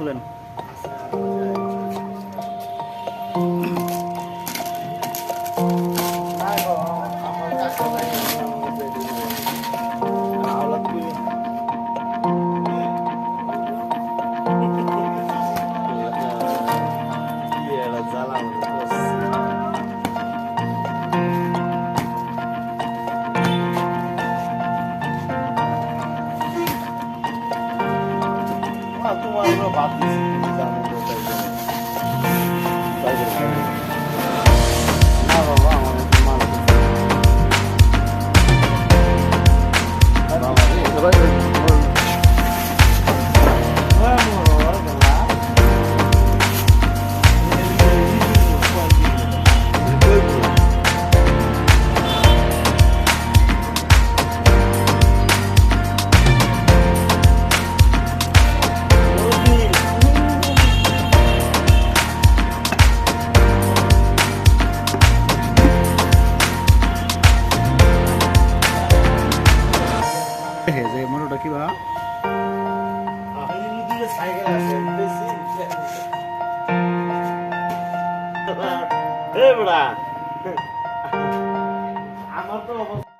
খুলেন। তোমার বাদ দিয়েছি তাই মধ্যে হয়ে যায় আমার তো অবস্থা